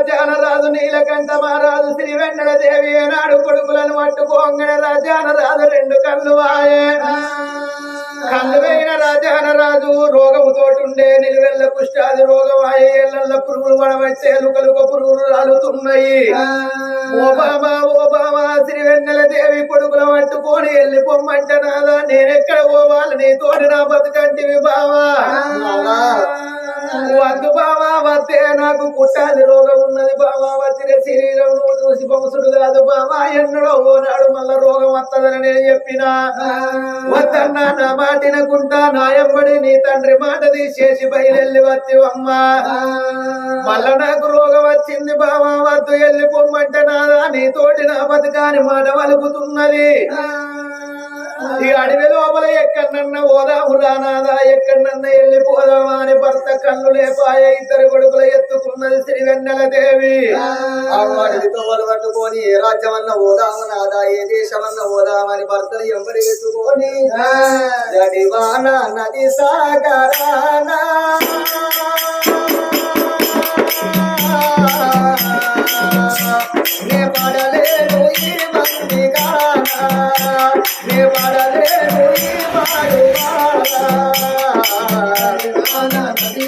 రాజాన రాజు నీలకంఠ మహారాజు శ్రీ వెన్నెల దేవి కొడుకులను పట్టుకోంగడ రాజాన రాజు రెండు కళ్ళు వాయే. కళ్ళు వేయిన రాజాన రాజు రోగము తోటుండే నిలువెల్ల కుష్టాది రోగం ఆయే ఎల్లల్ల పురుగులు పడవచ్చే లుకలుక పురుగులు రాలుతున్నాయి. ఓ బాబా ఓ బాబా శ్రీ వెన్నెల దేవి కొడుకుల పట్టుకొని వెళ్ళి పొమ్మంట నాదా? నేనెక్కడ పోవాలి? నీ నా బతుకంటివి బావా. వద్దు బావా వద్దే నాకు పుట్టాది రోగం ఉన్నది బావా వచ్చిన శరీరం నువ్వు చూసి వంశుడు కాదు బావా ఎన్నడో ఓనాడు మళ్ళా రోగం వస్తుందని నేను చెప్పినా. వద్దన్నా నా మాటినకుంటా నాయంబడి నీ తండ్రి మాట తీసేసి బయలెళ్ళి వచ్చి అమ్మా. మళ్ళా నాకు రోగం వచ్చింది బావా వద్దు వెళ్ళి పొమ్మంటే నాదా నీ తోటి నా బతుకాని మాట వలుకుతున్నది. ఈ అడవి లోపల ఎక్కడన్న ఓదాము రానాదా ఎక్కడన్న వెళ్ళిపోదామా అని భర్త కళ్ళు లేపాయ ఇద్దరు కొడుకులు ఎత్తుకున్నది శ్రీ వెన్నెల దేవి వాడితో పట్టుకొని ఏ రాజ్యమన్న పోదాము నాదా ఏ దేశమన్న పోదామని భర్తలు ఎంబడి ఎత్తుకొని నది సాగరానా. నే పడలేను ఈ వాడు నది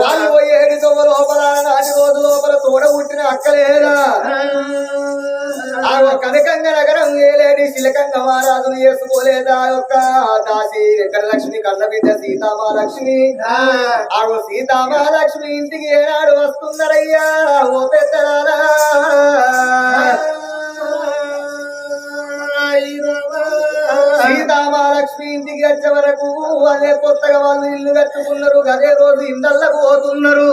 వాళ్ళు పోయేడు తొవ్వ లోపల నాటి రోజు లోపల తోడ పుట్టిన అక్కలేరా? కనకంగ నగరం ఏలేని శిలకంగ మహారాజును చేసుకోలేదా యొక్క దాసి వెంకటలక్ష్మి కన్న బిడ్డ సీతామహాలక్ష్మి. ఆ. ఓ సీతామహాలక్ష్మి ఇంటికి ఏనాడు వస్తున్నారయ్యా ఓ పెద్దలారా సీతామహాలక్ష్మి ఇంటికి వచ్చే వరకు అదే కొత్తగా వాళ్ళు ఇల్లు కట్టుకున్నారు అదే రోజు ఇండల్లకు పోతున్నారు.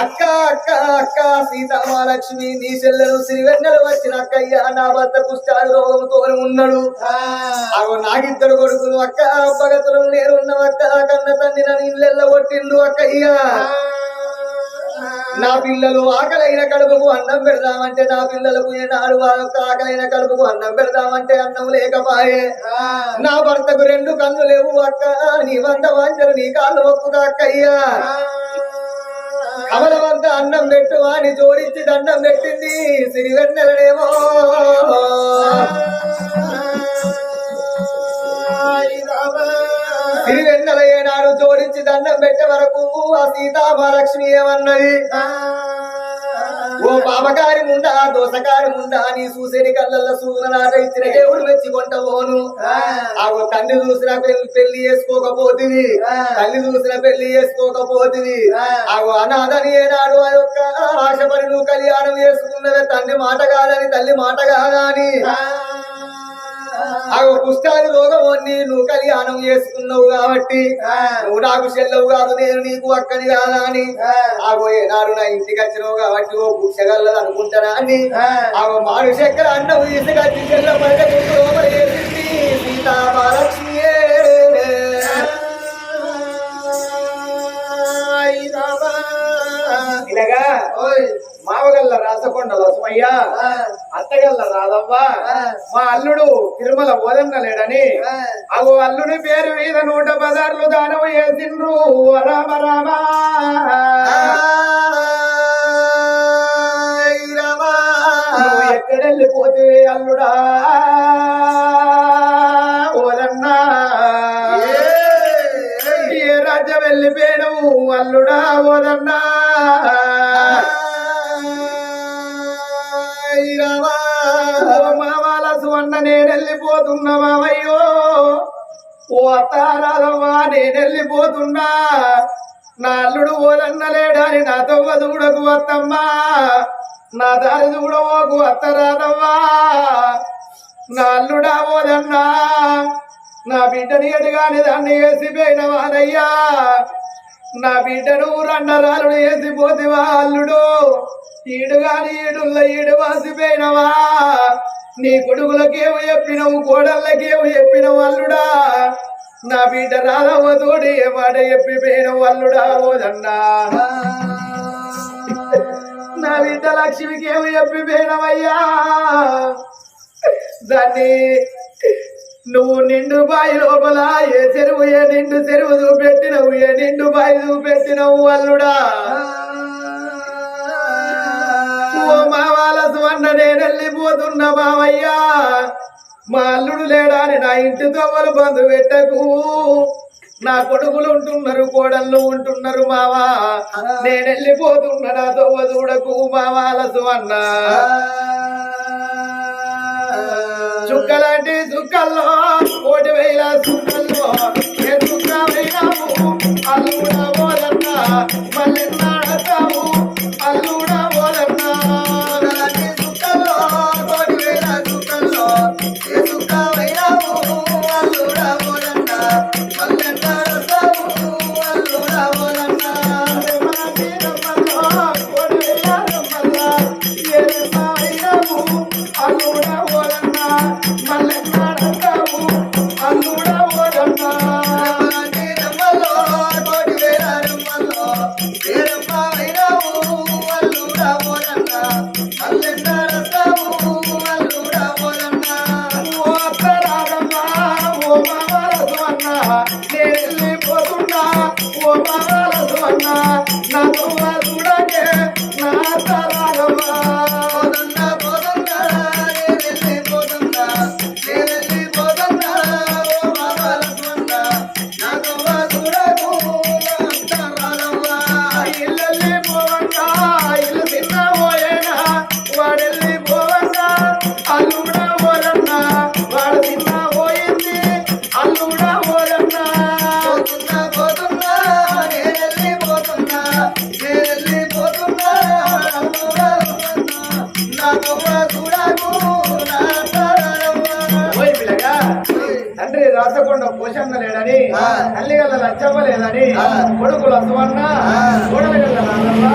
అక్క అక్క అక్క సీతామహాలక్ష్మి నీ చెల్లెలు శ్రీవెన్నెలు వచ్చిన అక్కయ్య నా భర్త కుష్టాలు రోగంతో ఉన్నాడు. అగో నాకిద్దరు కొడుకులు అక్క భగతులు నేనున్న అక్క కన్న తండ్రి నన్ను ఇల్లెల్ల కొట్టిండు అక్కయ్య. నా పిల్లలు ఆకలైన కడుపుకు అన్నం పెడదామంటే నా పిల్లలకు ఏనాడు ఆకలైన కడుపుకు అన్నం పెడదామంటే అన్నం లేకపాయే నా భర్తకు రెండు కన్ను లేవు అక్క నీ వంద వంచరు నీ కాళ్ళు ఒప్పుగా అక్కయ్యా కమలవంత అన్నం పెట్టు అని జోడించి దండం పెట్టింది సిరివెన్నెలనేమో జోడించి దండం పెట్టే వరకు ఆ సీతామహాలక్ష్మి ఏమన్నది? ఓ పాపకారి ముందా దోసకారి ముందా నీ చూసేని కళ్ళల్లో నాట ఇచ్చిన దేవుడు మెచ్చి కొంటవోను ఆగో తండ్రి చూసిన పెళ్ళి పెళ్ళి చేసుకోకపోతుంది తల్లి చూసిన పెళ్ళి చేసుకోకపోతుంది ఆగో అనాథని ఏనాడు ఆ యొక్క ఆశపడి నువ్వు కళ్యాణం చేసుకున్నవే తండ్రి మాట కాదని తల్లి మాట కాదని. ఆగో కుష్టాది రోగం వన్ని నువ్వు కళ్యాణం చేసుకున్నావు కాబట్టి నువ్వు నాకు చెల్లవు కాదు నేను నీకు అక్కని కాదా అని. ఆగో ఏనాడు నా ఇంటికి వచ్చినావు కాబట్టి ఓ పుచ్చగల్లదు అనుకుంటానా అని. ఆగో మాడు చక్కెర అన్నం తీసుకొచ్చి చెల్ల పడక ఇలాగా? మావగల్ల రాసకొండ లక్ష్మయ్య అత్తగల్ల రాధవ్వ మా అల్లుడు తిరుమల ఓదన్న లేడని. అగో అల్లుడి పేరు మీద నూట పదార్లు దానము చేసిండ్రు ఓ రామ రామ. నువ్వు ఎక్కడెళ్ళిపోతే అల్లుడా? ఓదన్నా ఏ. రాజ్యం వెళ్ళిపోయావు అల్లుడా ఓదన్నా మావాల సువన్న నేను వెళ్ళిపోతున్నా మావయ్యో. ఓ అత్తారాదవ్వా నేను వెళ్ళిపోతున్నా నా అల్లుడు ఓదన్న లేడని నా తొవ్వ దూడకు అత్తమ్మా. నా దారి దూడవోకు అత్తరాదవ్వా. నా అల్లుడా ఓదన్నా. నా బిడ్డని ఎటుగాని దాన్ని వేసిపోయిన వారయ్యా నా బిడ్డను రండరాలుడు వేసిపోతివా అల్లుడు. ఈడుగాని ఈడుల్ల ఈడు వాసిపోయినవా? నీ కొడుకులకేమో చెప్పినవు కోడళ్ళకేమో చెప్పినవు అల్లుడా. నా బిడ్డ రాధవ తోడి ఏ మాట చెప్పిపోయినవు అల్లుడా ఓదన్నా నా బిడ్డ లక్ష్మికి ఏమో చెప్పిపోయినవయ్యా దాన్ని నువ్వు నిండు బాయి లోపల ఏ చెరువు ఏ నిండు చెరువు చూపెట్టినవు ఏ నిండు బాయి చూపెట్టినవు అల్లుడా. ఓ అన్న నేను వెళ్ళిపోతున్నా మావయ్యా మా అల్లుడు లేడాని నా ఇంటి తవ్వలు బంధు పెట్టకు. నా కొడుకులు ఉంటున్నారు కోడళ్ళు ఉంటున్నారు మావా నేను వెళ్ళిపోతున్నా నా తవ్వ చూడకు మావాలసు అన్న చుక్కలాంటి చుక్కల్లో కోటి వేల చుక్కల్లో. అల్లుడా పోదన్నా రాసకొండ పోషన్న లేడని. తల్లి గల్ల లచ్చమ్మ లేదని ఆ. కొడుకు లచ్చమన్న ఆ. కోడలు నాన్నమ్మ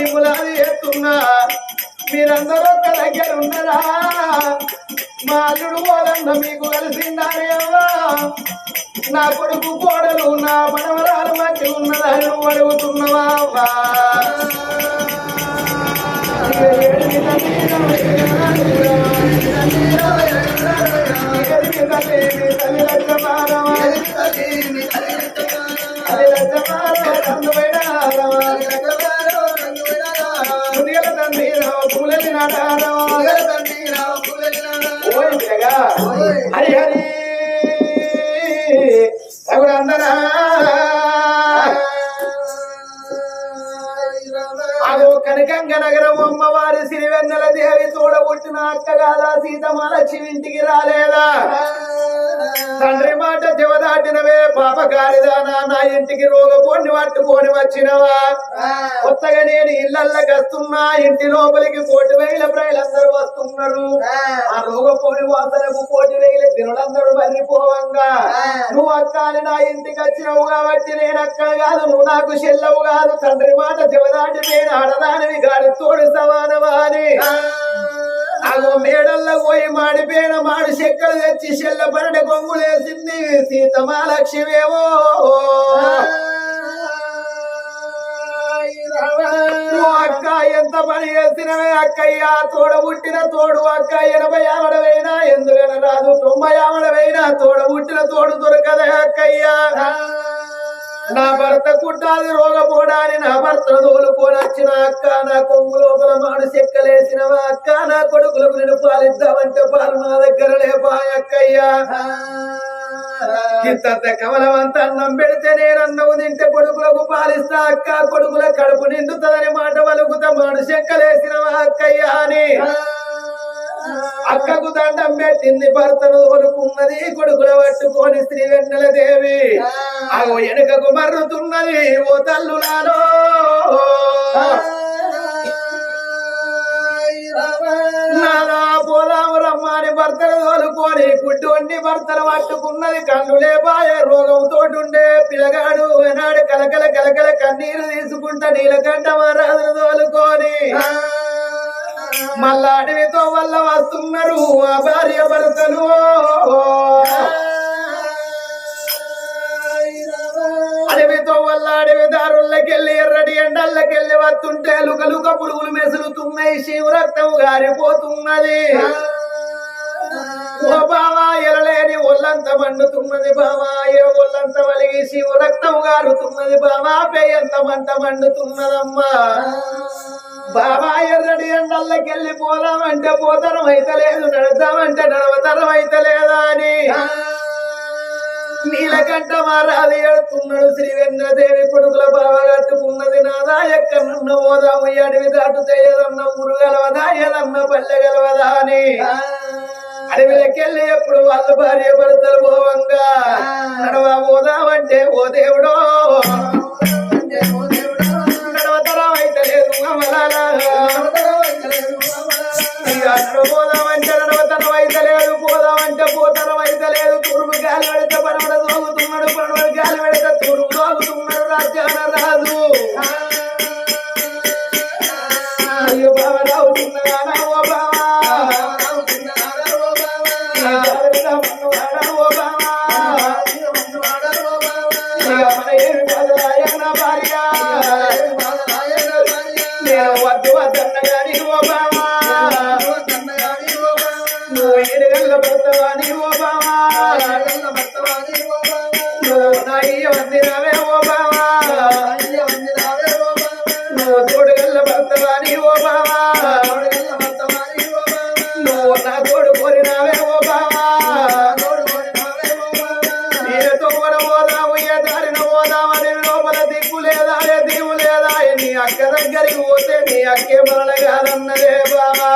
పండుగల్లో మిమ్మల్ని చేస్తున్నా మీరందరూ ఒక దగ్గర ఉన్నారా మా అల్లుడు పోలన్న మీకు కలిసిందానే అమ్మా నా కొడుకు కోడలు నా పడవరాలు మధ్య ఉన్నదని నువ్వు అడుగుతున్నావా అమ్మా? ఇక ఏడిమి తల్లి, ఇక తల్లి, నీ తల్లి జగా, హరి హరి. రఘునందనా అదో కనకంగ నగరం అమ్మవారి సిరివెన్నెల దేవి తోడబుట్టిన అక్కగాదా సీతమాలక్ష్మి ఇంటికి రాలేదా? తండ్రి మాట చెవదాటినవే పాపకారిదానా నా ఇంటికి రోగపోని పట్టుకొని వచ్చినవా? కొత్తగా నేను ఇళ్ళకి వస్తున్నా ఇంటి లోపలికి కోటి వేల ప్రజలందరూ వస్తున్నారు. ఆ రోగపోని వాసనకు కోటి వేల దినులందరూ మర్రిపోవంగా. నువ్వు అక్కాలి నా ఇంటికి వచ్చినావు కాబట్టి నేను అక్కడ కాదు నువ్వు నాకు చెల్లవు కాదు. తండ్రి మాట చెవదాటి నేను ఆడదానివి గాడి తోడు సమానమా అని అగో మేడల్లో పోయి మాడిపోయిన మాడి చెక్కలు తెచ్చి చెల్ల పరడ కొంగులేసింది సీతమాలక్ష్మివేవో నువ్వు అక్క ఎంత పని చేసినవే అక్కయ్యా? తోడబుట్టిన తోడు అక్క ఎనభై ఆవడవైనా ఎందుకన రాదు తొంభై ఆవడవైనా తోడబుట్టిన తోడు దొరకదే అక్కయ్యా. భర్త కుట్టాది రోగపోడాని నా భర్త తోలుకొని వచ్చిన అక్క నా కొంగు లోపల మాడు చెక్కలేసినవా అక్క నా కొడుకులకు నేను పాలిద్దామంటే పాలు నా దగ్గర లేపా అక్కయ్యా. ఇంత కమలవంత అన్నం పెడితే నేను అన్నం తింటే కొడుకులకు పాలిస్తా అక్క కొడుకుల కడుపు నిండుతుందని మాట వలుగుతా మాడు చెక్కలేసినవా అక్కయ్యా అని. అక్కకు దండం పెట్టింది భర్తను తోలుకున్నది కొడుకుల పట్టుకొని శ్రీ వెన్నెల దేవి. అగో వెనుకకు మర్రుతున్నది ఓ తల్లులాలో పోదాము రమ్మని భర్తను తోలుకొని గుడ్డు వండి భర్తను పట్టుకున్నది కన్ను లేపాయ రోగం తోటుండే పిల్లగాడు ఏనాడు కలకల కలకల కన్నీరు తీసుకుంటా నీలకంఠ మహారాజును తోలుకొని. మళ్ళా అడవితో వల్ల వస్తున్నారు ఆ భార్య భర్తలు. అడవితో వల్ల అడవి దారులకెళ్ళి ఎర్రటి ఎండల్లకెళ్ళి వస్తుంటే లుకలుక పురుగులు మెసులుతున్నాయి శివరక్తం గారిపోతున్నది. ఓ బావా ఎరలేని ఒళ్ళంత మండుతున్నది బావా ఏ ఒళ్ళంత వలిగి శివరక్తం గారుతున్నది బావా పేయంత మంట మండుతున్నదమ్మా. బాబా ఎర్రటి ఎండల్లకెళ్ళి పోదామంటే పోతరం అయితే లేదు నడదామంటే నడవతరం అయితే లేదా అని. నీలకంఠ మారాది ఏడుతున్నాడు శ్రీ వెన్నదేవి కొడుకుల బావ కట్టుకున్నది నాదా ఎక్కడన్న పోదాము ఈ అడవి దాటు చేయదన్న మురుగలవదా ఏదన్న పల్లె గలవదా అని. అడవిలకెళ్ళి ఎప్పుడు వాళ్ళ భార్య భర్తలు పోవంగా. నడవ పోదామంటే ఓ దేవుడో. ఇక పోదామంటే నడవతనం అయితే లేదు పోదామంటే పోతనం అయితే లేదు తూర్పు గాలి పడితే పరమడ తోగుతున్నాడు పడు దగ్గరికి పోతే నీ అక్కే మరణ కాదన్నదే బావా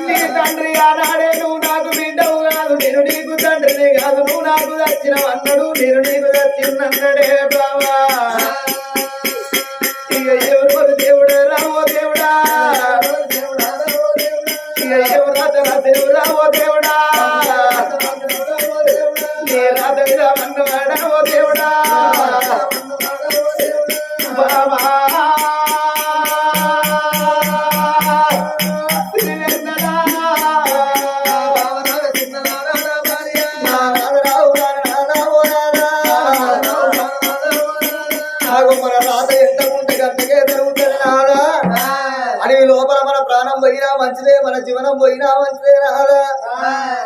నీ తండ్రి ఆనాడే నువ్వు నాకు బిడ్డవు కాదు నేను నీకు తండ్రిని కాదు నువ్వు నాకు దచ్చిన అన్నడు నేను నీకు దచ్చిందన్నడే బావా ఇక ఎవరు దేవుడా? రావో దేవుడా. ఇక ఎవరు రాసేవు రావో దేవుడా. పోయినా మంచిదే మన జీవనం పోయినా మంచిదే రాదా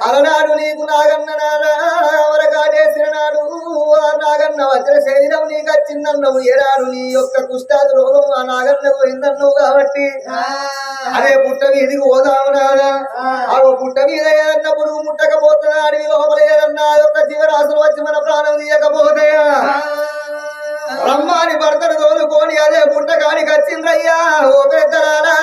అలనాడు నీకు నాగన్న నాదా వజ్ర శరీరం నీకు వచ్చిందన్నవు ఏనాడు నీ యొక్క కుష్టాది రోగం ఆ నాగన్న పోయిందన్నావు కాబట్టి. అదే పుట్ట మీదికి పోదాము నాదా ఆ. పుట్ట మీద ఏదన్నా పురుగు ముట్టకపోతున్నా అడవి లోపల ఏదన్నా ఆ యొక్క జీవరాశులు వచ్చి మన ప్రాణం తీయకపోతే. రమ్మాని భర్తను తోలుకొని అదే పుట్టకానికి వచ్చిందయ్యా ఓ పెద్దరాలా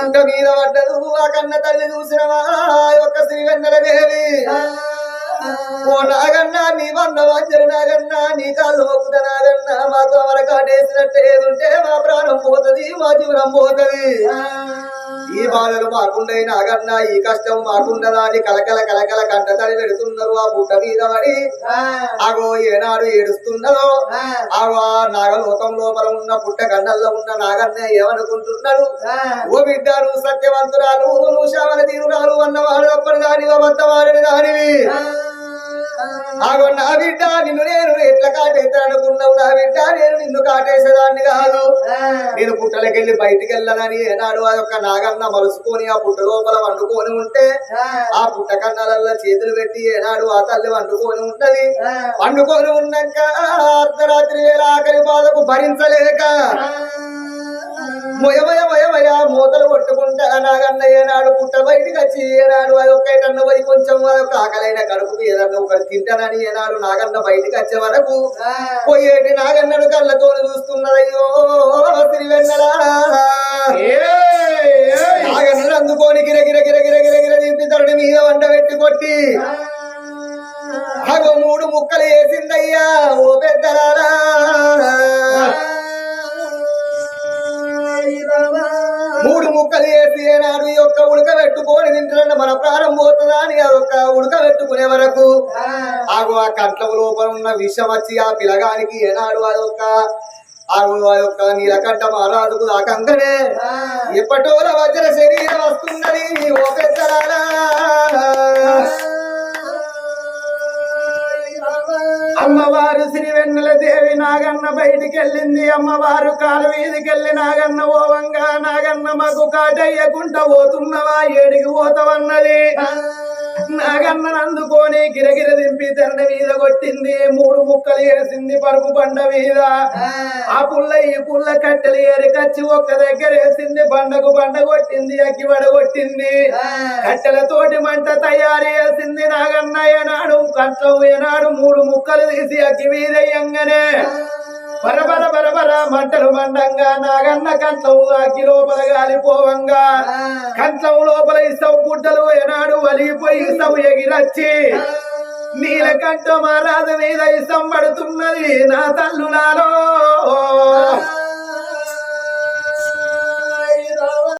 అంట మీద పడ్డదు. ఆ కన్న తల్లి చూసినవా? యొక్క శ్రీవెన్నెల దేవి. ఓ నాగన్నా నీ వన్న వంజరు నాగన్నా నీ కాళ్ళు మొక్కుత నాగన్నా మాకు అమర కాటేసినట్టు ఏదుంటే మా ప్రాణం పోతది మా జీవనం పోతది. ఈ బాధలు మాకుండయి నాగన్నా ఈ కష్టం మాకుండదా అని కలకల కలకల కంట తడి పెడుతున్నారు ఆ పుట్ట మీద పడి. అగో ఏనాడు ఏడుస్తున్నదో అగో ఆ నాగలోకం లోపల ఉన్న పుట్ట గండల్లో ఉన్న నాగన్న ఏమనుకుంటున్నాడు ఓ బిడ్డ నువ్వు సత్యవంతురాలు నువ్వు శావన తీరురాలు అన్నవాడు అప్పటి దాని అబద్ధమాడిన దానివి. ఆగో నా బిడ్డ నిన్ను నేను ఎట్లా కాటేస్తా అనుకున్నావు? నా బిడ్డ నేను నిన్ను కాటేసేదాన్ని కాదు. నేను పుట్టలకెళ్ళి బయటికి వెళ్ళనని ఏనాడు ఆ యొక్క నాగన్న మలుసుకొని ఆ పుట్ట లోపల వండుకొని ఉంటే ఆ. పుట్ట కన్నాలల్లో చేతులు పెట్టి ఏనాడు ఆ తల్లి వండుకొని ఉన్నది వండుకొని ఉన్నాక అర్ధరాత్రి వేళ ఆకలి బాధకు భరించలేక మొయమయ మొయమయ మూతలు కొట్టుకుంటా నాగన్న ఏనాడు పుట్ట బయటికి వచ్చి ఏనాడు అది ఒక్కటన్న పోయి కొంచెం యొక్క ఆకలైన కడుపుకి ఏదన్నా ఒకటి తింటానని ఏనాడు నాగన్న బయటికి వచ్చే వరకు పోయేటి నాగన్నడు కళ్ళతో చూస్తున్నదయ్యో తిరివెన్నలా నాగన్నడు అందుకోని గిర గిర గిర గిర గిర గిర దింపి తరుడి మీద వంట పెట్టి కొట్టి అగో మూడు ముక్కలు వేసిందయ్యా ఓ పెద్దలారా. మూడు ముక్కలు వేసి ఏనాడు ఈ యొక్క ఉడకబెట్టుకొని తింటున్న మన ప్రాణం పోతుందా అని అదొక ఉడకబెట్టుకునే వరకు ఆగు ఆ కంట్ల లోపల ఉన్న విషం వచ్చి ఆ పిలగానికి ఏనాడు అదొక ఆగు ఆ యొక్క నీలకంఠ మహారాజుకు దాకంగానే ఎప్పటోల వజ్ర శరీరం వస్తున్నది. ఓ అమ్మవారు శ్రీ వెన్నెల దేవి నాగన్న బయటికి వెళ్ళింది అమ్మవారు కాలు వీధికెళ్ళి నాగన్న ఓవంగా నాగన్న మాకు కాటయ్యకుంట పోతున్నవా? ఏడికి పోతావన్నది? నాగన్న అందుకొని గిరగిర దింపి తెరణ మీద కొట్టింది మూడు ముక్కలు వేసింది పరుపు బండ మీద ఆ పుల్ల ఈ పుల్ల కట్టెలు ఏరికచ్చి ఒక్క దగ్గర వేసింది బండకు బండ కొట్టింది అగ్గి వడ కొట్టింది కట్టెలతోటి మంట తయారు చేసింది నాగన్న ఏనాడు కట్లం ఏనాడు మూడు ముక్కలు తీసి అగ్గి వీదయ్యంగానే బరబర బరబర మంటలు మండంగా నాగన్న కంఠం అగ్గి లోపల గాలిపోవంగా. కంఠం లోపల ఇసవు గుడ్డలు ఏనాడు వలిగిపోయి ఇసవు ఎగిరచ్చి. నీలకంఠ మహారాజు మీద ఇసం పడుతున్నది నా తల్లులాలో